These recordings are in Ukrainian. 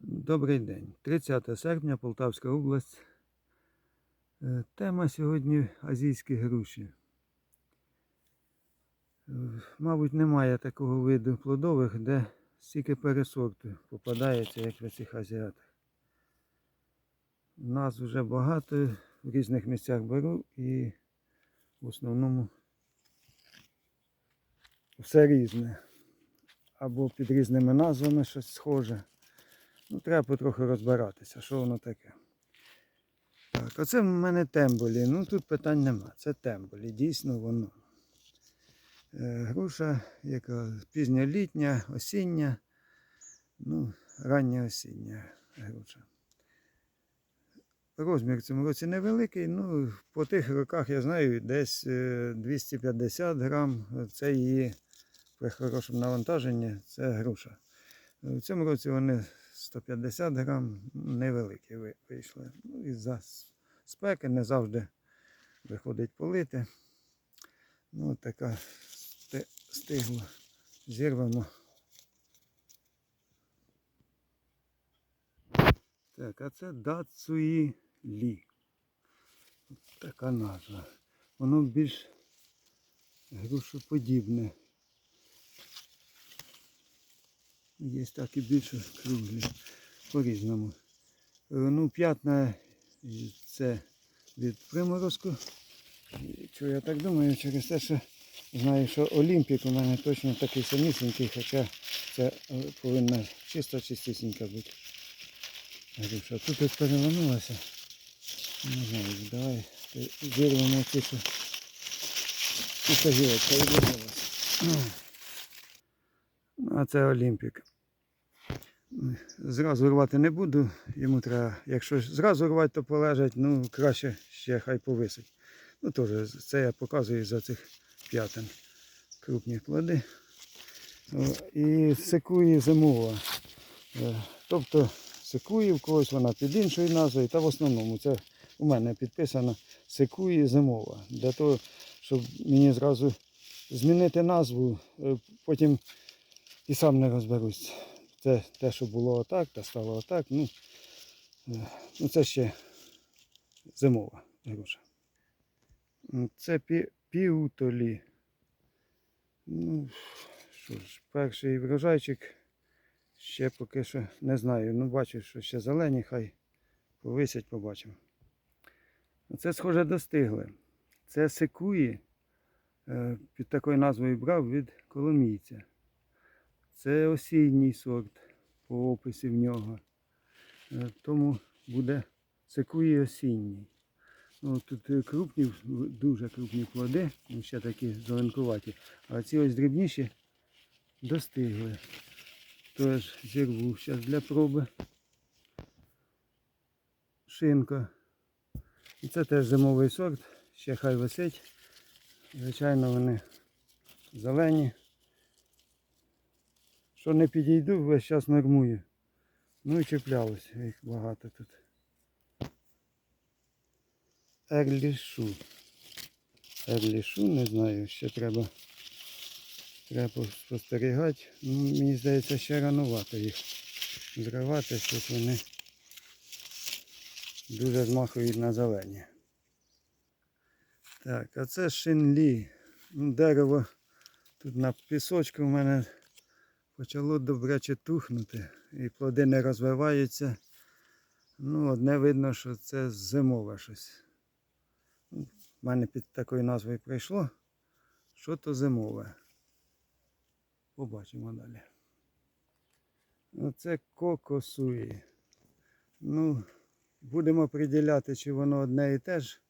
Добрий день. 30 серпня, Полтавська область. Е, Тема сьогодні азійські груші. Е, Мабуть, немає такого виду плодових, де стільки пересорту попадається, як в цих азіатах. Нас вже багато в різних місцях беру і в основному все різне. Або під різними назвами щось схоже. Ну, треба потроху розбиратися, що воно таке. Так, оце в мене темболі. Ну тут питань нема. Це темболі, дійсно воно. Е, груша, яка пізньолітня, осіння, ну, рання осіння груша. Розмір в цьому році невеликий, ну, по тих роках я знаю, десь е, 250 грам. Це її при хорошому навантаженні, це груша. В цьому році вони 150 грам невеликі вийшли. Ну, із-за спеки не завжди виходить полити. Ну, така стигла. Зірвемо. Так, а це Дацуї Лі. Така назва. Воно більш грушоподібне. Є так і більше круглі. По-різному. Е, Ну, п'ятна це від приморозку. І Чого я так думаю, через те, що знаю, що Олімпік у мене точно такий самісінький, хоча це е, повинна чисто чистісінька бути. Груша. Тут ось переламалася. Не знаю, давай зірвемо ці, що тут гілочка. А це Олімпік. Зразу рвати не буду. Йому треба, якщо зразу рвати, то полежать, ну краще ще хай повисить. Ну теж це я показую за цих п'ятин. Крупні плоди. І секує зимова. Е, Тобто секує в когось вона під іншою назвою, та в основному це у мене підписано секує зимова. Для того, щоб мені зразу змінити назву, е, потім і сам не розберусь. Це те, що було отак, та стало отак. Ну, е, ну це ще зимова груша. Це пі, півтолі. Ну, що ж, перший врожайчик ще поки що не знаю. Ну, бачу, що ще зелені, хай повисять, побачимо. Це схоже достигли. Це секуї. е, Під такою назвою брав від коломійця. Це осінній сорт по описі в нього. Е, Тому буде секуї осінній. Ну, тут е, крупні, дуже крупні плоди, ще такі зеленкуваті. А ці ось дрібніші достигли. Тож зірву зараз для проби. Шинка. І це теж зимовий сорт, ще хай висить. Звичайно, вони зелені. Що не підійду, весь час нормую. Ну і чіплялось, їх багато тут. Ерлішу. Ерлішу, не знаю, ще треба, треба спостерігати. Ну, мені здається, ще ранувато їх зривати, щось вони дуже змахують на зелені. Так, а це шинлі. Ну, Дерево тут на пісочку в мене почало добряче тухнути і плоди не розвиваються. Ну, одне видно, що це зимове щось. У мене під такою назвою прийшло. Що то зимове. Побачимо далі. Оце кокосуї. Ну, будемо приділяти, чи воно одне і те ж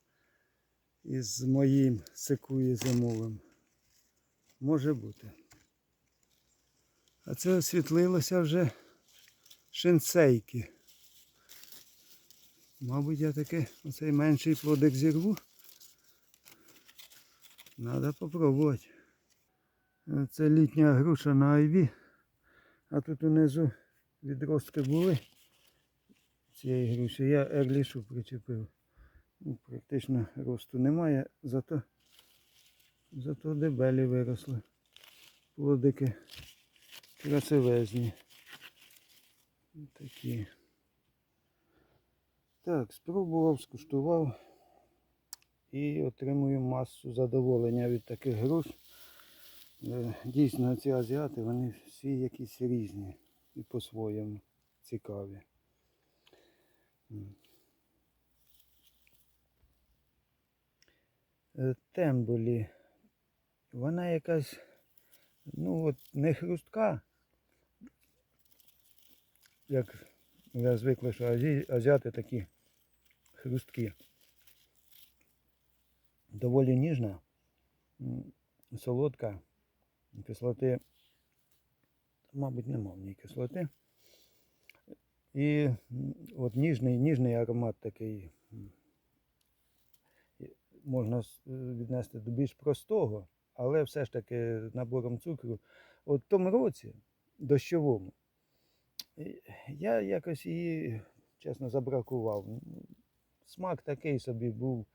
із моїм секуї зимовим. Може бути. А це освітлилося вже шинцейки. Мабуть, я таки оцей менший плодик зірву. Треба попробувати. Це літня груша на айві. А тут унизу відростки були цієї груші. Я ерлішу причепив. Ну, практично росту немає, зато, зато дебелі виросли. Плодики красивезні. Такі. Так, спробував, скуштував і отримую масу задоволення від таких груш. Е, Дійсно, ці азіати, вони всі якісь різні і по-своєму цікаві. Е, Темболі. Вона якась, ну от не хрустка, як я звикли, що азі, азіати такі хрусткі. Доволі ніжна, солодка, кислоти, мабуть, нема в ній кислоти. І от ніжний, ніжний аромат такий можна е, віднести до більш простого, але все ж таки набором цукру. От в тому році, дощовому, я якось її, чесно, забракував. Смак такий собі був,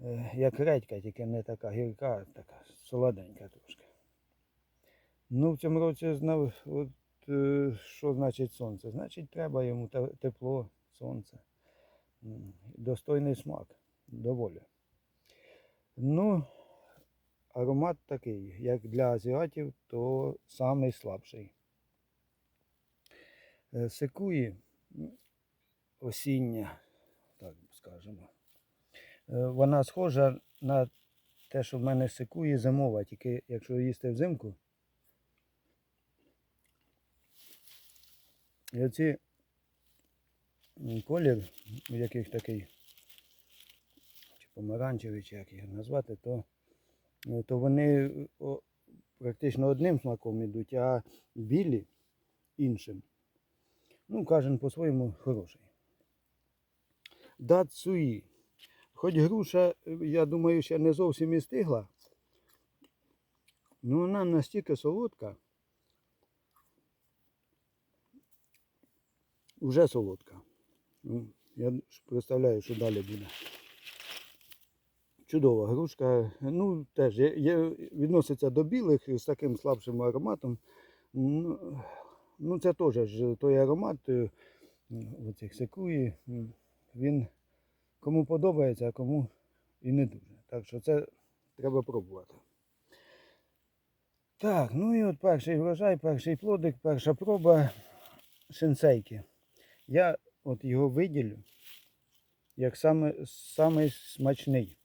е, як редька, тільки не така гірка, така солоденька трошки. Ну, в цьому році знав, от, е, що значить сонце. Значить, треба йому тепло, сонце. Достойний смак, доволі. Ну, аромат такий, як для азіатів, то самий слабший. Е, Секуї осіння, так скажемо. Е, Вона схожа на те, що в мене секуї зимова, тільки якщо їсти взимку. І оці колір, у яких такий, чи помаранчевий, чи як їх назвати, то, е, то вони практично одним смаком йдуть, а білі іншим. Ну, кожен по-своєму хороший. Дацуї. Хоч груша, я думаю, ще не зовсім і стигла, ну вона настільки солодка. Уже солодка. Ну, я представляю, що далі буде. Чудова грушка. Ну, теж є, є, відноситься до білих з таким слабшим ароматом. Ну, ну це теж ж той аромат е, оцих секуї. Він кому подобається, а кому і не дуже. Так що це треба пробувати. Так, ну і от перший врожай, перший плодик, перша проба шинсейки. Я от його виділю як саме, самий смачний.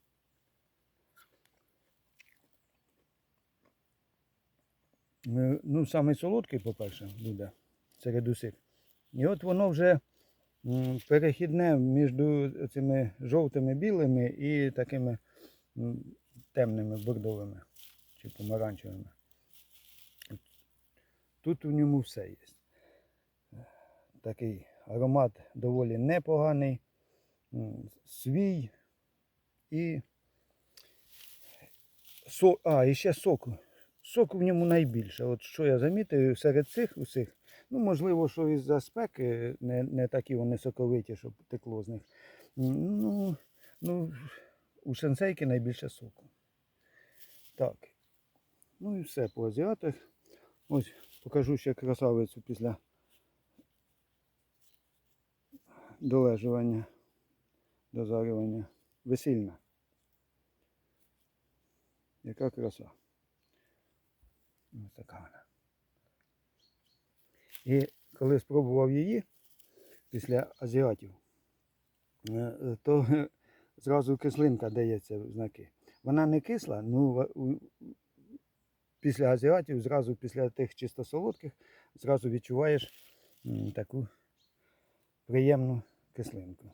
Ну, самий солодкий, по-перше, буде серед усіх. І от воно вже перехідне між цими жовтими білими і такими темними бордовими чи помаранчевими. Тут у ньому все є. Такий аромат доволі непоганий, свій і со... а, і ще соку. Соку в ньому найбільше. От що я замітив серед цих усіх, ну можливо, що із-за спеки не, не такі вони соковиті, щоб текло з них. Ну, ну, у сенсейки найбільше соку. Так. Ну і все по азіатах. Ось покажу ще красавицю після долежування, дозарювання. Весільна. Яка краса. Ось така вона. І коли спробував її після азіатів, е, то зразу кислинка дається в знаки. Вона не кисла, ну після азіатів, зразу після тих чисто солодких, зразу відчуваєш таку приємну кислинку.